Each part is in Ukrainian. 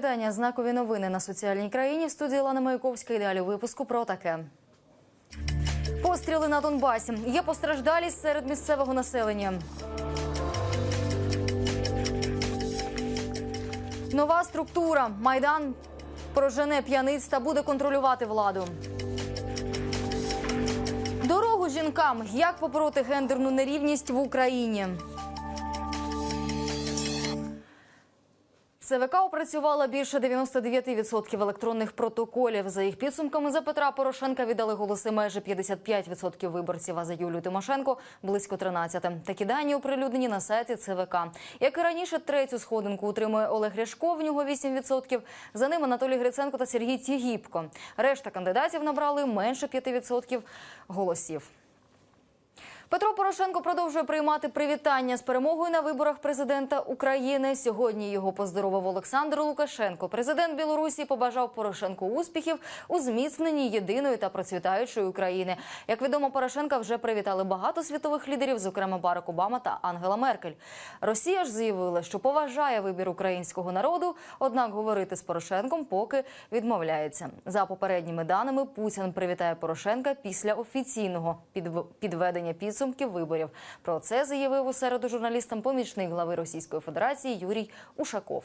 Вітання. Знакові новини на соціальній країні. В студії Лана Маяковська. І далі випуску про таке. Постріли на Донбасі. Є постраждалість серед місцевого населення. Нова структура. Майдан прожене п'яниць та буде контролювати владу. Дорогу жінкам. Як побороти гендерну нерівність в Україні? ЦВК опрацювала більше 99% електронних протоколів. За їх підсумками за Петра Порошенка віддали голоси майже 55% виборців. А за Юлію Тимошенко близько 13%. Такі дані оприлюднені на сайті ЦВК. Як і раніше, третю сходинку утримує Олег Ляшко. В нього 8%. За ним Анатолій Гриценко та Сергій Тігіпко. Решта кандидатів набрали менше 5% голосів. Петро Порошенко продовжує приймати привітання з перемогою на виборах президента України. Сьогодні його поздоровив Олександр Лукашенко. Президент Білорусі побажав Порошенку успіхів у зміцненні єдиної та процвітаючої України. Як відомо, Порошенка вже привітали багато світових лідерів, зокрема Барак Обама та Ангела Меркель. Росія ж заявила, що поважає вибір українського народу, однак говорити з Порошенком поки відмовляється. За попередніми даними, Путін привітає Порошенка після офіційного підв- підведення підсумків виборів. Про це заявив у середу журналістам помічник глави Російської Федерації Юрій Ушаков.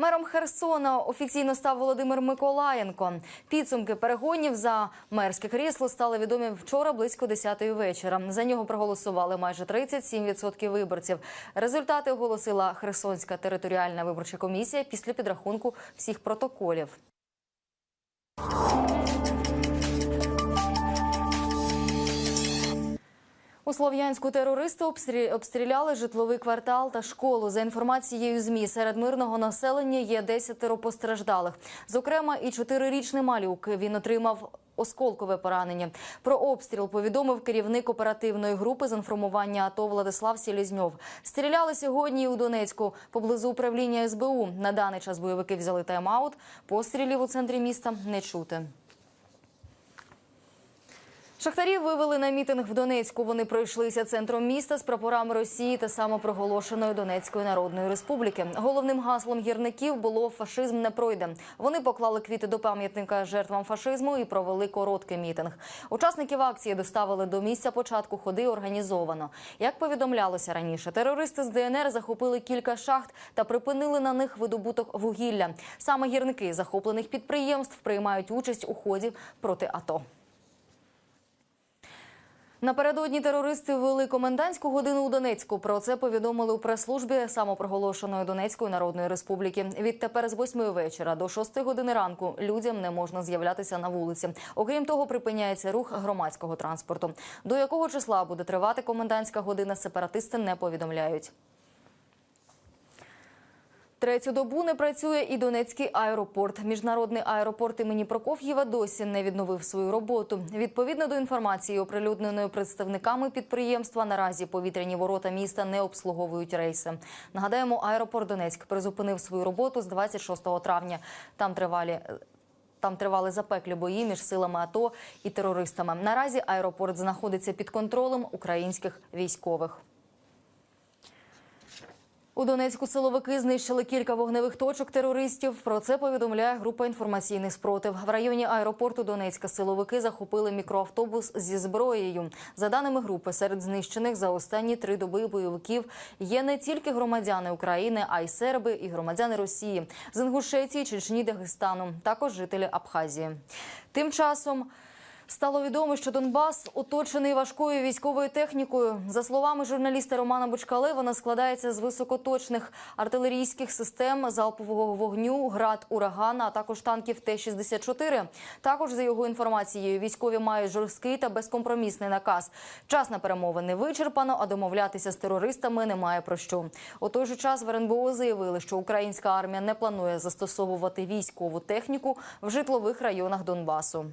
Мером Херсона офіційно став Володимир Миколаєнко. Підсумки перегонів за мерське крісло стали відомі вчора близько 10-ї вечора. За нього проголосували майже 37% виборців. Результати оголосила Херсонська територіальна виборча комісія після підрахунку всіх протоколів. У Слов'янську терористи обстрі- обстріляли житловий квартал та школу. За інформацією змі серед мирного населення є 10 постраждалих. Зокрема, і чотирирічний малюк. Він отримав. Осколкове поранення про обстріл повідомив керівник оперативної групи з інформування АТО Владислав Сілізньов. Стріляли сьогодні у Донецьку поблизу управління СБУ. На даний час бойовики взяли тайм-аут. Пострілів у центрі міста не чути. Шахтарів вивели на мітинг в Донецьку. Вони пройшлися центром міста з прапорами Росії та самопроголошеної Донецької Народної Республіки. Головним гаслом гірників було фашизм не пройде. Вони поклали квіти до пам'ятника жертвам фашизму і провели короткий мітинг. Учасників акції доставили до місця початку ходи організовано. Як повідомлялося раніше, терористи з ДНР захопили кілька шахт та припинили на них видобуток вугілля. Саме гірники захоплених підприємств приймають участь у ході проти АТО. Напередодні терористи ввели комендантську годину у Донецьку. Про це повідомили у прес-службі самопроголошеної Донецької Народної Республіки. Відтепер з 8 вечора до 6 години ранку людям не можна з'являтися на вулиці. Окрім того, припиняється рух громадського транспорту. До якого числа буде тривати комендантська година, сепаратисти не повідомляють. Третю добу не працює і Донецький аеропорт. Міжнародний аеропорт імені Прокоф'єва досі не відновив свою роботу. Відповідно до інформації, оприлюдненої представниками підприємства, наразі повітряні ворота міста не обслуговують рейси. Нагадаємо, аеропорт Донецьк призупинив свою роботу з 26 травня. Там тривалі. Там тривали запеклі бої між силами АТО і терористами. Наразі аеропорт знаходиться під контролем українських військових. У Донецьку силовики знищили кілька вогневих точок терористів. Про це повідомляє група інформаційний спротив. В районі аеропорту Донецька силовики захопили мікроавтобус зі зброєю. За даними групи, серед знищених за останні три доби бойовиків є не тільки громадяни України, а й серби і громадяни Росії з Інгушетії, Чечні, Дагестану, також жителі Абхазії. Тим часом. Стало відомо, що Донбас оточений важкою військовою технікою. За словами журналіста Романа Бочкали, вона складається з високоточних артилерійських систем залпового вогню, град урагана, а також танків Т-64. Також за його інформацією, військові мають жорсткий та безкомпромісний наказ. Час на перемовини вичерпано, а домовлятися з терористами немає про що. У той же час в РНБО заявили, що українська армія не планує застосовувати військову техніку в житлових районах Донбасу.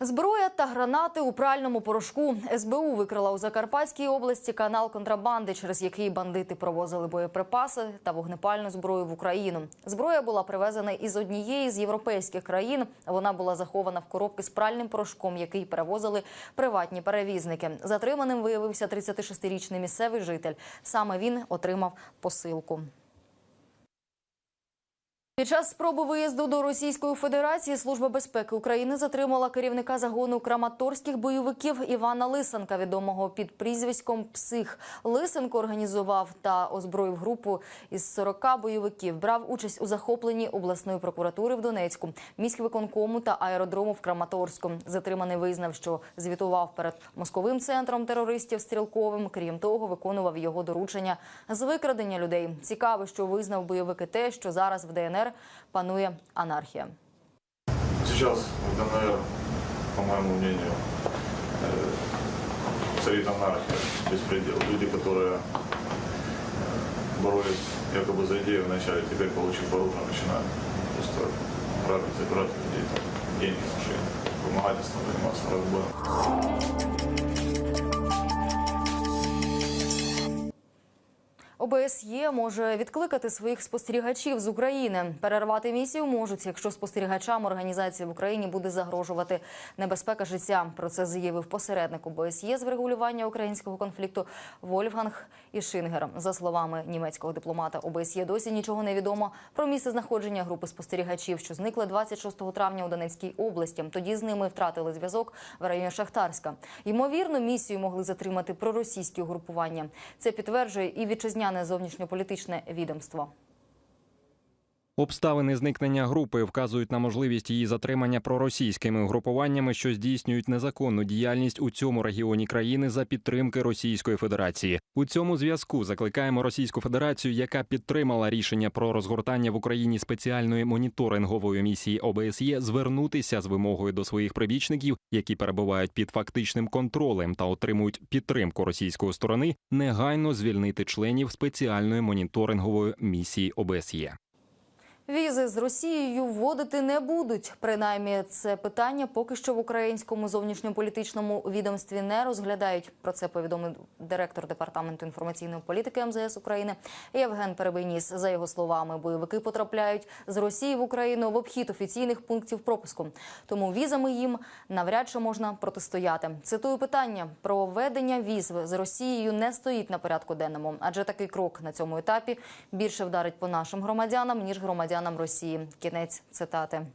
Зброя та гранати у пральному порошку СБУ викрила у Закарпатській області канал контрабанди, через який бандити провозили боєприпаси та вогнепальну зброю в Україну. Зброя була привезена із однієї з європейських країн. Вона була захована в коробки з пральним порошком, який перевозили приватні перевізники. Затриманим виявився 36-річний місцевий житель. Саме він отримав посилку. Під час спроби виїзду до Російської Федерації Служба безпеки України затримала керівника загону краматорських бойовиків Івана Лисенка, відомого під прізвиськом Псих. Лисенко організував та озброїв групу із 40 бойовиків. Брав участь у захопленні обласної прокуратури в Донецьку, міськвиконкому та аеродрому в Краматорську. Затриманий визнав, що звітував перед московим центром терористів стрілковим. Крім того, виконував його доручення з викрадення людей. Цікаво, що визнав бойовики те, що зараз в ДНР панує анархія. Сейчас в ДНР, по моему мнению, э, царит анархия, беспредел. Люди, которые э, боролись якобы за идею вначале, теперь, получив оружие, начинают просто грабить, забирать людей деньги, машины, вымогательством заниматься, разбоем. ОБСЄ може відкликати своїх спостерігачів з України. Перервати місію можуть, якщо спостерігачам організації в Україні буде загрожувати небезпека життя. Про це заявив посередник ОБСЄ з врегулювання українського конфлікту Вольфганг Ішингер. За словами німецького дипломата, ОБСЄ досі нічого не відомо про місце знаходження групи спостерігачів, що зникли 26 травня у Донецькій області. Тоді з ними втратили зв'язок в районі Шахтарська. Ймовірно, місію могли затримати проросійські угрупування. Це підтверджує і вітчизняне зовнішньополітичне відомство. Обставини зникнення групи вказують на можливість її затримання проросійськими угрупуваннями, що здійснюють незаконну діяльність у цьому регіоні країни за підтримки Російської Федерації. У цьому зв'язку закликаємо Російську Федерацію, яка підтримала рішення про розгортання в Україні спеціальної моніторингової місії ОБСЄ, звернутися з вимогою до своїх прибічників, які перебувають під фактичним контролем та отримують підтримку російської сторони, негайно звільнити членів спеціальної моніторингової місії ОБСЄ. Візи з Росією вводити не будуть. Принаймні, це питання поки що в українському зовнішньополітичному відомстві не розглядають. Про це повідомив директор департаменту інформаційної політики МЗС України Євген Перебийніс. За його словами, бойовики потрапляють з Росії в Україну в обхід офіційних пунктів пропуску. Тому візами їм навряд чи можна протистояти. Цитую питання про введення віз з Росією не стоїть на порядку денному, адже такий крок на цьому етапі більше вдарить по нашим громадянам ніж громадянам Росії. Кінець цитати.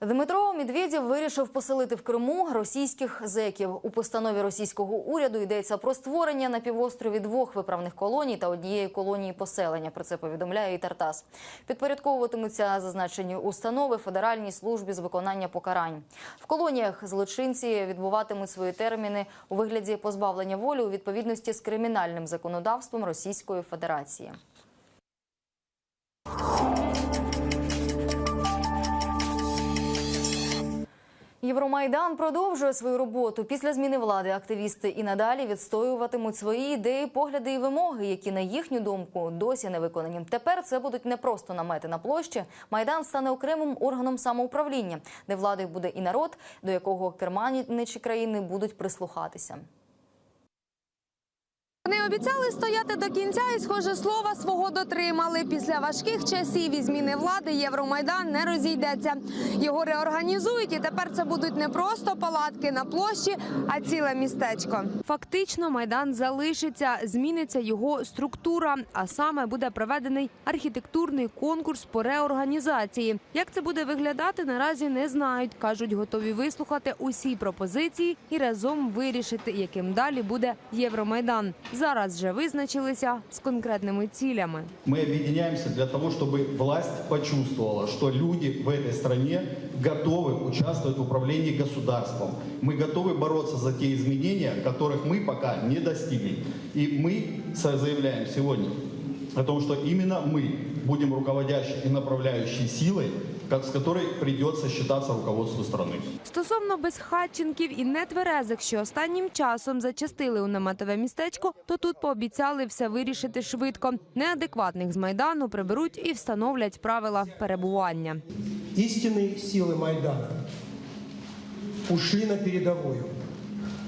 Дмитро Медведєв вирішив поселити в Криму російських зеків. У постанові російського уряду йдеться про створення на півострові двох виправних колоній та однієї колонії поселення. Про це повідомляє і Тартас. Підпорядковуватимуться зазначені установи Федеральній службі з виконання покарань. В колоніях злочинці відбуватимуть свої терміни у вигляді позбавлення волі у відповідності з кримінальним законодавством Російської Федерації. Євромайдан продовжує свою роботу. Після зміни влади активісти і надалі відстоюватимуть свої ідеї, погляди і вимоги, які на їхню думку досі не виконані. Тепер це будуть не просто намети на площі. Майдан стане окремим органом самоуправління, де владою буде і народ, до якого керманичі країни будуть прислухатися. Вони обіцяли стояти до кінця і, схоже, слова свого дотримали. Після важких часів і зміни влади Євромайдан не розійдеться. Його реорганізують, і тепер це будуть не просто палатки на площі, а ціле містечко. Фактично, майдан залишиться, зміниться його структура, а саме буде проведений архітектурний конкурс по реорганізації. Як це буде виглядати, наразі не знають. кажуть, готові вислухати усі пропозиції і разом вирішити, яким далі буде Євромайдан. Зараз вже визначилися з конкретними цілями. Мы объединяемся для того, чтобы власть почувствовала, что люди в этой стране готовы участвовать в управлении государством. Мы готовы бороться за те изменения, которых мы пока не достигли. И мы заявляем сегодня о том, что именно мы будем руководящей и направляющей силой, как- с которой придется считаться руководству страны. Стосовно безхатченків і нетверезих, що останнім часом зачастили у наметове містечко, то тут пообіцяли все вирішити швидко. Неадекватних з майдану приберуть і встановлять правила перебування. истинные силы Майдана ушли на передовую.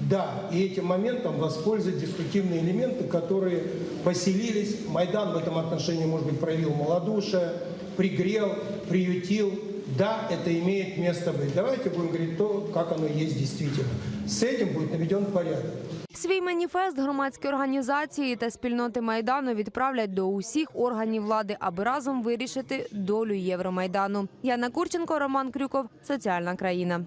Да, и этим моментом воспользуются деструктивные элементы, которые поселились. Майдан в этом отношении, может быть, проявил малодушие, пригрел, приютил. Да, это имеет место быть. Давайте будем говорить то, как оно есть действительно. С этим будет наведен порядок. Свій маніфест громадські організації та спільноти майдану відправлять до усіх органів влади, аби разом вирішити долю Євромайдану. Яна Курченко, Роман Крюков, Соціальна країна.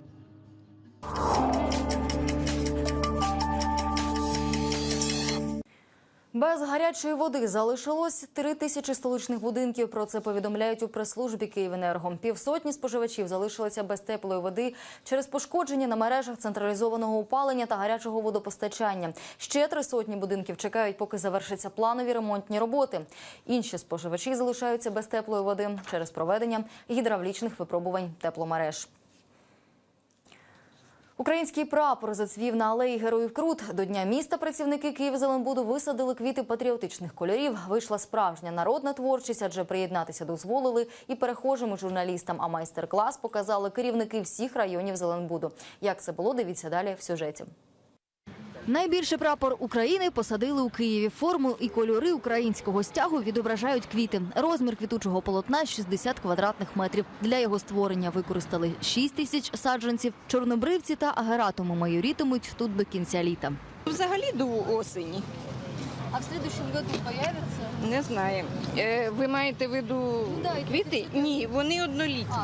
Без гарячої води залишилось три тисячі столичних будинків. Про це повідомляють у прес-службі «Київенерго». Півсотні споживачів залишилися без теплої води через пошкодження на мережах централізованого опалення та гарячого водопостачання. Ще три сотні будинків чекають, поки завершаться планові ремонтні роботи. Інші споживачі залишаються без теплої води через проведення гідравлічних випробувань тепломереж. Український прапор зацвів на алеї Героїв Крут. До дня міста працівники Київ-Зеленбуду висадили квіти патріотичних кольорів. Вийшла справжня народна творчість, адже приєднатися дозволили і перехожим журналістам. А майстер-клас показали керівники всіх районів Зеленбуду. Як це було, дивіться далі в сюжеті. Найбільший прапор України посадили у Києві. Форму і кольори українського стягу відображають квіти. Розмір квітучого полотна 60 квадратних метрів. Для його створення використали 6 тисяч саджанців. Чорнобривці та агератуми майорітимуть тут до кінця літа. Взагалі до осені. А в слідчому році з'явиться? Не знаю. Е, ви маєте в виду квіти? Ні, вони однолітні.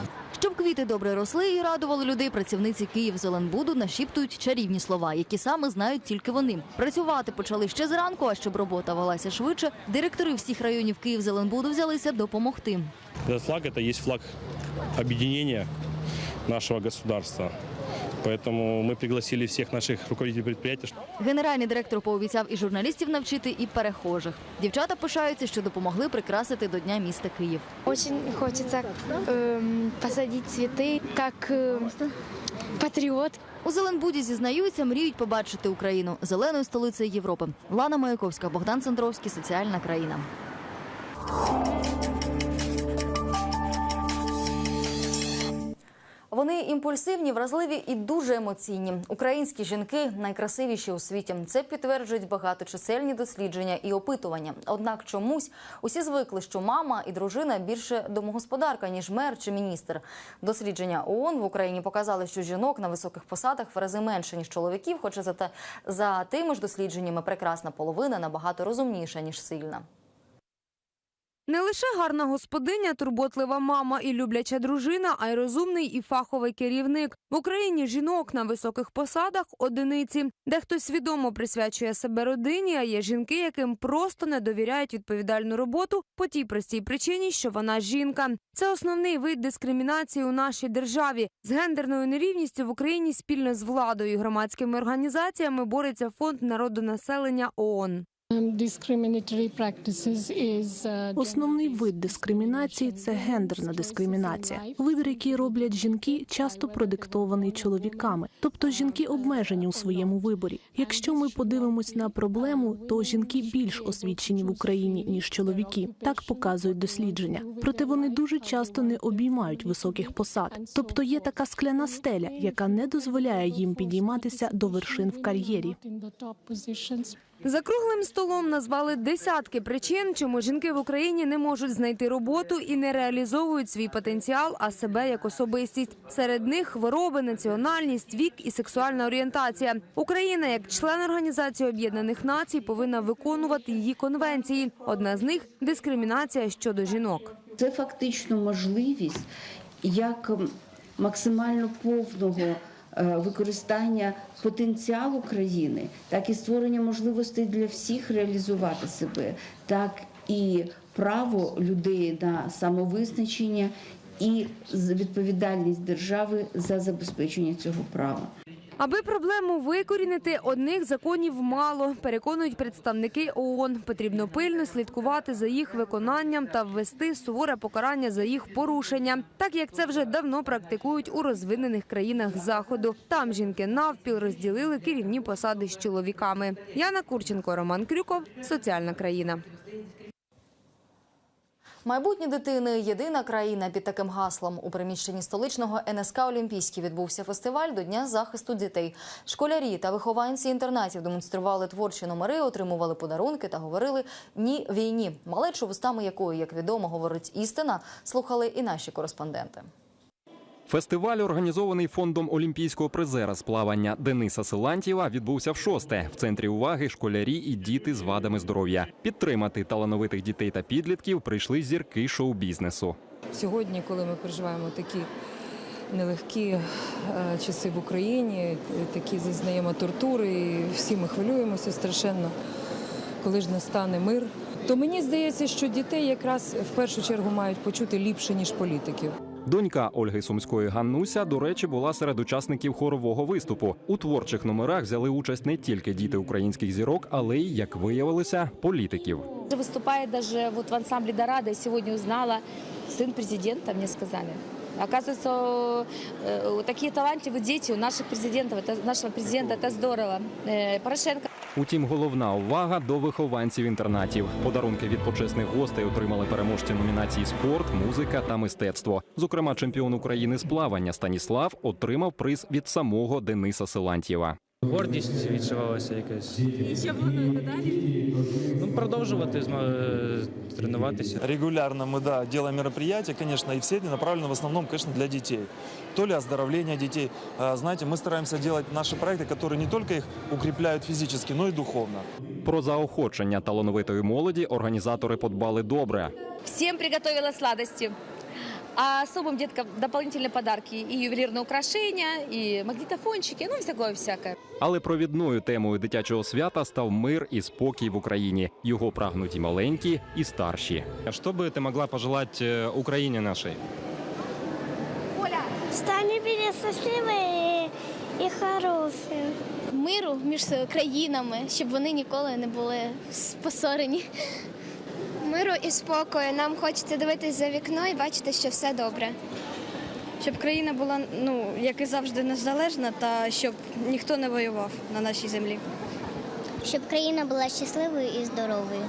Щоб квіти добре росли і радували людей, працівниці Київзеленбуду нашіптують чарівні слова, які саме знають тільки вони. Працювати почали ще зранку, а щоб робота велася швидше, директори всіх районів Київзеленбуду взялися допомогти. Этот флаг это есть флаг объединения нашего государства. Поэтому мы пригласили всех наших руководителей предприятий. Генеральний директор пообіцяв і журналістів навчити, і перехожих. Дівчата пишаються, що допомогли прикрасити до Дня міста Київ. Очень хочется эм, посадить цветы, как э, патриот. У Зеленбуді зізнаються, мріють побачити Україну зеленою столицею Європи. Лана Маяковська, Богдан Центровський, соціальна країна. Вони імпульсивні, вразливі і дуже емоційні. Українські жінки найкрасивіші у світі. Це підтверджують багаточисельні дослідження і опитування. Однак чомусь усі звикли, що мама і дружина більше домогосподарка, ніж мер чи міністр. Дослідження ООН в Україні показали, що жінок на високих посадах в рази менше ніж чоловіків. Хоча зате за тими ж дослідженнями прекрасна половина набагато розумніша ніж сильна. Не лише гарна господиня, турботлива мама і любляча дружина, а й розумний і фаховий керівник. В Україні жінок на високих посадах одиниці. Дехто свідомо присвячує себе родині, а є жінки, яким просто не довіряють відповідальну роботу по тій простій причині, що вона жінка. Це основний вид дискримінації у нашій державі. З гендерною нерівністю в Україні спільно з владою і громадськими організаціями бореться фонд народонаселення ООН. Основний вид дискримінації це гендерна дискримінація. Вибір, який роблять жінки, часто продиктований чоловіками, тобто жінки обмежені у своєму виборі. Якщо ми подивимось на проблему, то жінки більш освічені в Україні ніж чоловіки. Так показують дослідження. Проте вони дуже часто не обіймають високих посад. Тобто є така скляна стеля, яка не дозволяє їм підійматися до вершин в кар'єрі. За круглим столом назвали десятки причин, чому жінки в Україні не можуть знайти роботу і не реалізовують свій потенціал, а себе як особистість. Серед них хвороби, національність, вік і сексуальна орієнтація. Україна, як член Організації Об'єднаних Націй, повинна виконувати її конвенції. Одна з них дискримінація щодо жінок. Це фактично можливість як максимально повного використання потенціалу країни, так і створення можливостей для всіх реалізувати себе, так і право людей на самовизначення і відповідальність держави за забезпечення цього права. Аби проблему викорінити, одних законів мало, переконують представники ООН. Потрібно пильно слідкувати за їх виконанням та ввести суворе покарання за їх порушення, так як це вже давно практикують у розвинених країнах заходу. Там жінки навпіл розділили керівні посади з чоловіками. Яна Курченко, Роман Крюков, соціальна країна. Майбутнє дитини єдина країна під таким гаслом. У приміщенні столичного НСК Олімпійський відбувся фестиваль до Дня захисту дітей. Школярі та вихованці інтернатів демонстрували творчі номери, отримували подарунки та говорили ні війні. Малечу вустами якої, як відомо, говорить істина, слухали і наші кореспонденти. Фестиваль, організований фондом олімпійського призера з плавання Дениса Силантьєва, відбувся в шосте. В центрі уваги школярі і діти з вадами здоров'я. Підтримати талановитих дітей та підлітків прийшли зірки шоу-бізнесу. Сьогодні, коли ми переживаємо такі нелегкі е, часи в Україні, такі зазнаємо тортури, і всі ми хвилюємося страшенно, коли ж настане мир. То мені здається, що дітей якраз в першу чергу мають почути ліпше, ніж політиків. Донька Ольги Сумської Ганнуся, до речі, була серед учасників хорового виступу. У творчих номерах взяли участь не тільки діти українських зірок, але й, як виявилося, політиків. Выступает даже вот в ансамбле «Дорадо», сегодня узнала, сын президента, мне сказали. Оказывается, э, такие талантливые дети у наших президентов, это, нашего президента, это здорово. Э, Порошенко Утім, головна увага до вихованців інтернатів. Подарунки від почесних гостей отримали переможці номінації спорт, музика та мистецтво. Зокрема, чемпіон України з плавання Станіслав отримав приз від самого Дениса Силантьєва. Гордість відчувалася якась. І що плануєте далі? Ну, продовжувати зма- е, тренуватися. Регулярно мы, да, делаем мероприятия, конечно, и все они направлены в основном, конечно, для детей. То ли оздоровление детей. А, Знаете, мы стараемся делать наши проекты, которые не только их укрепляют физически, но и духовно. Про заохочення талановитої молоді організатори подбали добре. всем приготовила сладости. А особым деткам дополнительные подарки и ювелирные украшения, и магнитофончики, ну, такое всякое. Але провідною темою дитячого свята став мир і спокій в Україні. Його прагнуть і маленькі, і старші. А що би ти могла пожелати Україні нашій? Стане більш щасливою і хорошою. Миру між країнами, щоб вони ніколи не були посорені. Миру і спокою. Нам хочеться дивитися за вікно і бачити, що все добре. Щоб країна була, ну як і завжди, незалежна, та щоб ніхто не воював на нашій землі. Щоб країна була щасливою і здоровою.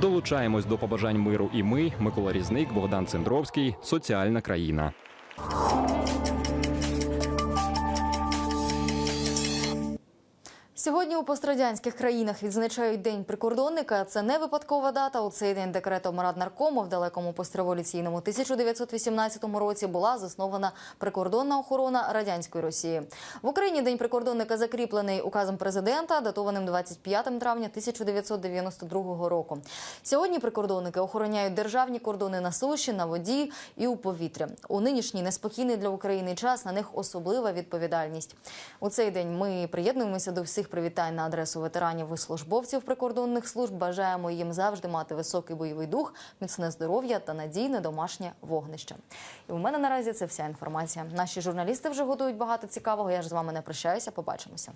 Долучаємось до побажань миру і ми, Микола Різник, Богдан Цендровський, соціальна країна. Сьогодні у пострадянських країнах відзначають День прикордонника. Це не випадкова дата. У цей день декретом Раднаркому в далекому постреволюційному 1918 році була заснована прикордонна охорона радянської Росії. В Україні День прикордонника закріплений указом президента, датованим 25 травня 1992 року. Сьогодні прикордонники охороняють державні кордони на суші, на воді і у повітря. У нинішній неспокійний для України час на них особлива відповідальність. У цей день ми приєднуємося до всіх привітань на адресу ветеранів і службовців прикордонних служб. Бажаємо їм завжди мати високий бойовий дух, міцне здоров'я та надійне домашнє вогнище. І у мене наразі це вся інформація. Наші журналісти вже готують багато цікавого. Я ж з вами не прощаюся. Побачимося.